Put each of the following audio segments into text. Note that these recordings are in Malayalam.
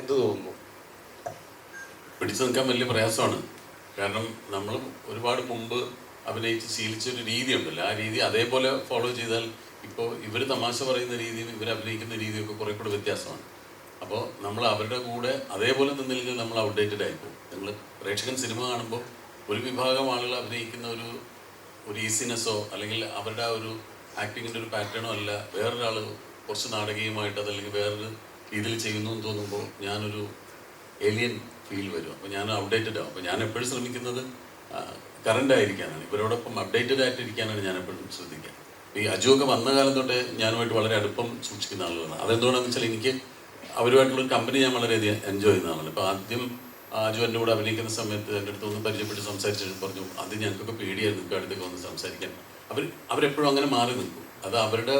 എന്ത് തോന്നുന്നു? പിടിച്ചു നിൽക്കാൻ വലിയ പ്രയാസമാണ്. കാരണം നമ്മൾ ഒരുപാട് മുമ്പ് അഭിനയിച്ച് ശീലിച്ചൊരു രീതി ഉണ്ടല്ലോ ആ രീതി അതേപോലെ ഫോളോ ചെയ്താൽ ഇപ്പോൾ ഇവർ തമാശ പറയുന്ന രീതിയും ഇവർ അഭിനയിക്കുന്ന രീതിയൊക്കെ കുറേ കൂടെ വ്യത്യാസമാണ്. അപ്പോൾ നമ്മൾ അവരുടെ കൂടെ അതേപോലെ നിന്നില്ലെങ്കിൽ നമ്മൾ ഔട്ട്ഡേറ്റഡ് ആയിപ്പോകും നിങ്ങൾ പ്രേക്ഷകൻ സിനിമ കാണുമ്പോൾ ഒരു വിഭാഗം ആളുകൾ അഭിനയിക്കുന്ന ഒരു ഒരു ഈസിനെസ്സോ അല്ലെങ്കിൽ അവരുടെ ആ ഒരു ആക്ടിങ്ങിന്റെ ഒരു പാറ്റേണോ അല്ല വേറൊരാൾ കുറച്ച് നാടകീയമായിട്ട് അതല്ലെങ്കിൽ വേറൊരു രീതിയിൽ ചെയ്യുന്നു എന്ന് തോന്നുമ്പോൾ ഞാനൊരു എലിയൻ ഫീൽ വരും. അപ്പോൾ ഞാൻ അപ്ഡേറ്റഡ് ആവും. അപ്പോൾ ഞാൻ എപ്പോഴും ശ്രമിക്കുന്നത് കറണ്ട് ആയിരിക്കാനാണ്. ഇവരോടൊപ്പം അപ്ഡേറ്റഡ് ആയിട്ട് ഇരിക്കാനാണ് ഞാൻ എപ്പോഴും ശ്രദ്ധിക്കുക. ഈ അജുവൊക്കെ വന്ന കാലം തൊട്ട് ഞാനുമായിട്ട് വളരെ അടുപ്പം സൂക്ഷിക്കുന്ന ആളുകളാണ്. അതെന്തുകൊണ്ടാണെന്ന് വെച്ചാൽ എനിക്ക് അവരുമായിട്ടുള്ള കമ്പനി ഞാൻ വളരെയധികം എൻജോയ് ചെയ്യുന്ന ആളാണ്. അപ്പോൾ ആദ്യം അജു എന്റെ കൂടെ അഭിനയിക്കുന്ന സമയത്ത് എന്റെ അടുത്ത് ഒന്ന് പരിചയപ്പെട്ട് സംസാരിച്ചിട്ട് പറഞ്ഞു അത് ഞങ്ങൾക്കൊക്കെ പേടിയായിരുന്നു അടുത്തൊക്കെ വന്ന് സംസാരിക്കാൻ. അവർ അവരെപ്പോഴും അങ്ങനെ മാറി നിൽക്കും. അത് അവരുടെ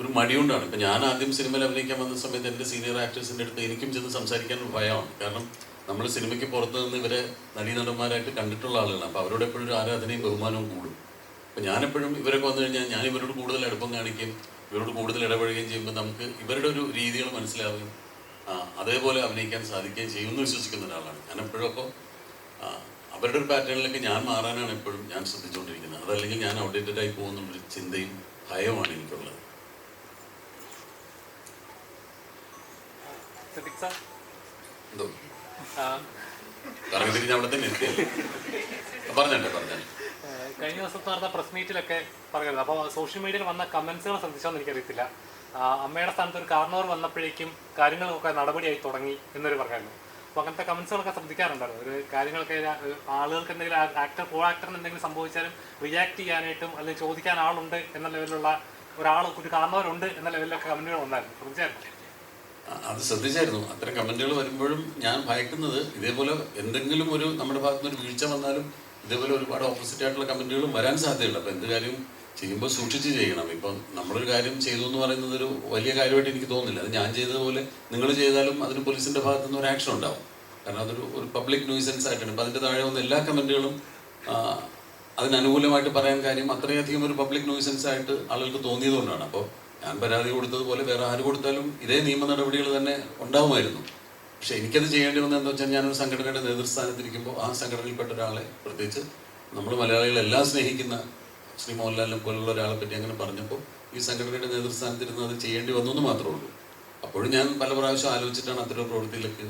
ഒരു മടിയുണ്ടാണ്. ഇപ്പം ഞാൻ ആദ്യം സിനിമയിൽ അഭിനയിക്കാൻ വന്ന സമയത്ത് എന്റെ സീനിയർ ആക്ടേഴ്സിന്റെ അടുത്ത് എനിക്കും ചെന്ന് സംസാരിക്കാൻ ഭയമാണ്. കാരണം നമ്മൾ സിനിമയ്ക്ക് പുറത്ത് നിന്ന് ഇവരെ നടീനടന്മാരായിട്ട് കണ്ടിട്ടുള്ള ആളുകളാണ്. അപ്പോൾ അവരോട് എപ്പോഴും ഒരു ആരാധനയും ബഹുമാനവും കൂടും. അപ്പം ഞാനെപ്പോഴും ഇവരൊക്കെ വന്നു കഴിഞ്ഞാൽ ഞാൻ ഇവരോട് കൂടുതൽ അടുപ്പം കാണിക്കും ഇവരോട് കൂടുതൽ ഇടപഴകുകയും ചെയ്യുമ്പോൾ നമുക്ക് ഇവരുടെ ഒരു രീതികൾ മനസ്സിലാവുകയും അതേപോലെ അഭിനയിക്കാൻ സാധിക്കുകയും ചെയ്യുമെന്ന് വിശ്വസിക്കുന്ന ഒരാളാണ്. ഞാൻ എപ്പോഴും അപ്പോൾ അവരുടെ ഒരു പാറ്റേണിലേക്ക് ഞാൻ മാറാനാണ് എപ്പോഴും ഞാൻ ശ്രദ്ധിച്ചുകൊണ്ടിരിക്കുന്നത്. അതല്ലെങ്കിൽ ഞാൻ ഔട്ട്ഡേറ്റഡ് ആയി പോകുന്നുള്ളൊരു ചിന്തയും ഭയവുമാണ് എനിക്കുള്ളത്. എന്തോ? കറങ്ങി അവിടെ തന്നെ എത്തിയല്ലേ പറഞ്ഞല്ലേ കഴിഞ്ഞ ദിവസത്തെ നടന്ന പ്രസ് മീറ്റിലൊക്കെ പറയുന്നത് അപ്പോൾ സോഷ്യൽ മീഡിയയിൽ വന്ന കമൻസുകൾ ശ്രദ്ധിച്ചോന്ന് എനിക്കറിയത്തില്ല. അമ്മയുടെ സ്ഥാനത്ത് ഒരു കാർണവർ വന്നപ്പോഴേക്കും കാര്യങ്ങളൊക്കെ നടപടിയായി തുടങ്ങി എന്നൊരു പറഞ്ഞായിരുന്നു. അപ്പോൾ അങ്ങനത്തെ കമൻസുകളൊക്കെ ശ്രദ്ധിക്കാറുണ്ടായിരുന്നു. ഒരു കാര്യങ്ങളൊക്കെ ആളുകൾക്ക് എന്തെങ്കിലും ആക്ടർ കോ ആക്ടറിന് എന്തെങ്കിലും സംഭവിച്ചാലും റിയാക്ട് ചെയ്യാനായിട്ടും അല്ലെങ്കിൽ ചോദിക്കാൻ ആളുണ്ട് എന്ന ലെവലിലുള്ള ഒരാൾ ഒരു കാരണവരുണ്ട് എന്ന ലെവലിലൊക്കെ കമന്റുകൾ ഉണ്ടായിരുന്നു ശ്രദ്ധിച്ചായിരുന്നു? അത് ശ്രദ്ധിച്ചായിരുന്നു. അത്തരം കമന്റുകൾ വരുമ്പോഴും ഞാൻ ഭയക്കുന്നത് ഇതേപോലെ എന്തെങ്കിലും ഒരു നമ്മുടെ ഭാഗത്തുനിന്ന് ഒരു വീഴ്ച വന്നാലും ഇതേപോലെ ഒരുപാട് ഓപ്പോസിറ്റ് ആയിട്ടുള്ള കമന്റുകളും വരാൻ സാധ്യതയുണ്ട്. അപ്പോൾ എന്ത് കാര്യം ചെയ്യുമ്പോൾ സൂക്ഷിച്ച് ചെയ്യണം. ഇപ്പം നമ്മളൊരു കാര്യം ചെയ്തു എന്ന് പറയുന്നത് ഒരു വലിയ കാര്യമായിട്ട് എനിക്ക് തോന്നുന്നില്ല. അത് ഞാൻ ചെയ്തതുപോലെ നിങ്ങൾ ചെയ്താലും അതിന് പോലീസിന്റെ ഭാഗത്തു നിന്ന് ഒരു ആക്ഷൻ ഉണ്ടാവും. കാരണം അതൊരു ഒരു പബ്ലിക് ന്യൂസൻസ് ആയിട്ടാണ്. അപ്പം അതിന്റെ താഴെ വന്ന എല്ലാ കമന്റുകളും അതിനനുകൂലമായിട്ട് പറയാൻ കാര്യം അത്രയധികം ഒരു പബ്ലിക് ന്യൂസൻസ് ആയിട്ട് ആളുകൾക്ക് തോന്നിയതുകൊണ്ടാണ് അപ്പോൾ ഞാൻ പരാതി കൊടുത്തതുപോലെ വേറെ ആര് കൊടുത്താലും ഇതേ നിയമ നടപടികൾ തന്നെ ഉണ്ടാവുമായിരുന്നു. പക്ഷെ എനിക്കത് ചെയ്യേണ്ടി വന്നത് എന്താ വെച്ചാൽ ഞാനൊരു സംഘടനയുടെ നേതൃസ്ഥാനത്തിരിക്കുമ്പോൾ ആ സംഘടനയിൽപ്പെട്ട ഒരാളെ പ്രത്യേകിച്ച് നമ്മൾ മലയാളികളെല്ലാം സ്നേഹിക്കുന്ന ശ്രീ മോഹൻലാലിനെ പോലുള്ള ഒരാളെ പറ്റി അങ്ങനെ പറഞ്ഞപ്പോൾ ഈ സംഘടനയുടെ നേതൃസ്ഥാനത്തിരുന്ന് അത് ചെയ്യേണ്ടി വന്നു എന്ന് മാത്രമേ ഉള്ളൂ. അപ്പോഴും ഞാൻ പല പ്രാവശ്യം ആലോചിച്ചിട്ടാണ് അത്തരം പ്രവൃത്തിയിലേക്ക്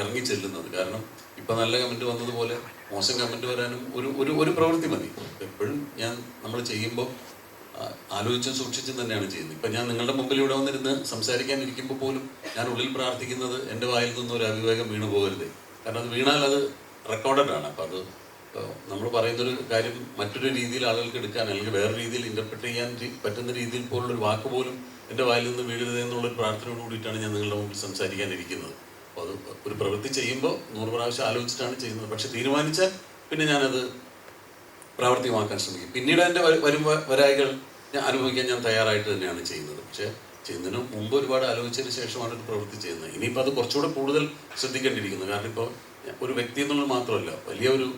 ഇറങ്ങി ചെല്ലുന്നത്. കാരണം ഇപ്പം നല്ല കമന്റ് വന്നതുപോലെ മോശം കമന്റ് വരാനും ഒരു ഒരു ഒരു പ്രവൃത്തി മതി. എപ്പോഴും ഞാൻ നമ്മൾ ചെയ്യുമ്പോൾ ആലോചിച്ചും സൂക്ഷിച്ചും തന്നെയാണ് ചെയ്യുന്നത്. ഇപ്പൊ ഞാൻ നിങ്ങളുടെ മുമ്പിൽ ഇവിടെ വന്നിരുന്ന് സംസാരിക്കാൻ ഇരിക്കുമ്പോൾ പോലും ഞാൻ ഉള്ളിൽ പ്രാർത്ഥിക്കുന്നത് എന്റെ വായിൽ നിന്ന് ഒരു അവിവേകം വീണു പോകരുത്. കാരണം അത് വീണാൽ അത് റെക്കോർഡഡ് ആണ്. അപ്പൊ അത് നമ്മൾ പറയുന്നൊരു കാര്യം മറ്റൊരു രീതിയിൽ ആളുകൾക്ക് എടുക്കാൻ അല്ലെങ്കിൽ വേറെ രീതിയിൽ ഇന്റർപ്രറ്റ് ചെയ്യാൻ പറ്റുന്ന രീതിയിൽ പോലുള്ളൊരു വാക്ക് പോലും എന്റെ വായിൽ നിന്ന് വീഴരുത് എന്നുള്ളൊരു പ്രാർത്ഥനയോട് കൂടിയിട്ടാണ് ഞാൻ നിങ്ങളുടെ മുമ്പിൽ സംസാരിക്കാനിരിക്കുന്നത്. അപ്പോൾ അത് ഒരു പ്രവൃത്തി ചെയ്യുമ്പോൾ നൂറ് പ്രാവശ്യം ആലോചിച്ചിട്ടാണ് ചെയ്യുന്നത്. പക്ഷെ തീരുമാനിച്ചാൽ പിന്നെ ഞാനത് പ്രാവർത്തികമാക്കാൻ ശ്രമിക്കും. പിന്നീട് എന്റെ വരും വരും വരായികൾ ഞാൻ അനുഭവിക്കാൻ ഞാൻ തയ്യാറായിട്ട് തന്നെയാണ് ചെയ്യുന്നത്. പക്ഷേ ചെയ്യുന്നതിന് മുമ്പ് ഒരുപാട് ആലോചിച്ചതിന് ശേഷമാണ് ഒരു പ്രവൃത്തി ചെയ്യുന്നത്. ഇനിയിപ്പോൾ അത് കുറച്ചുകൂടെ കൂടുതൽ ശ്രദ്ധിക്കേണ്ടിയിരിക്കുന്നു. കാരണം ഇപ്പോൾ ഒരു വ്യക്തി എന്നുള്ളത് മാത്രമല്ല വലിയൊരു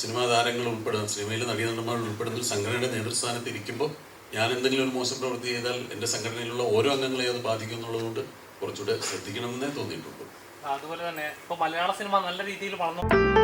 സിനിമാ താരങ്ങൾ ഉൾപ്പെടുന്ന സിനിമയിലെ നടീനടന്മാർ ഉൾപ്പെടുന്ന ഒരു സംഘടനയുടെ നേതൃസ്ഥാനത്ത് ഇരിക്കുമ്പോൾ ഞാൻ എന്തെങ്കിലും ഒരു മോശം പ്രവൃത്തി ചെയ്താൽ എന്റെ സംഘടനയിലുള്ള ഓരോ അംഗങ്ങളെയും അത് ബാധിക്കും എന്നുള്ളതുകൊണ്ട് കുറച്ചുകൂടെ ശ്രദ്ധിക്കണമെന്നേ തോന്നിയിട്ടുള്ളൂ അതുപോലെ തന്നെ ഇപ്പോൾ മലയാള സിനിമ നല്ല രീതിയിൽ വളർന്നു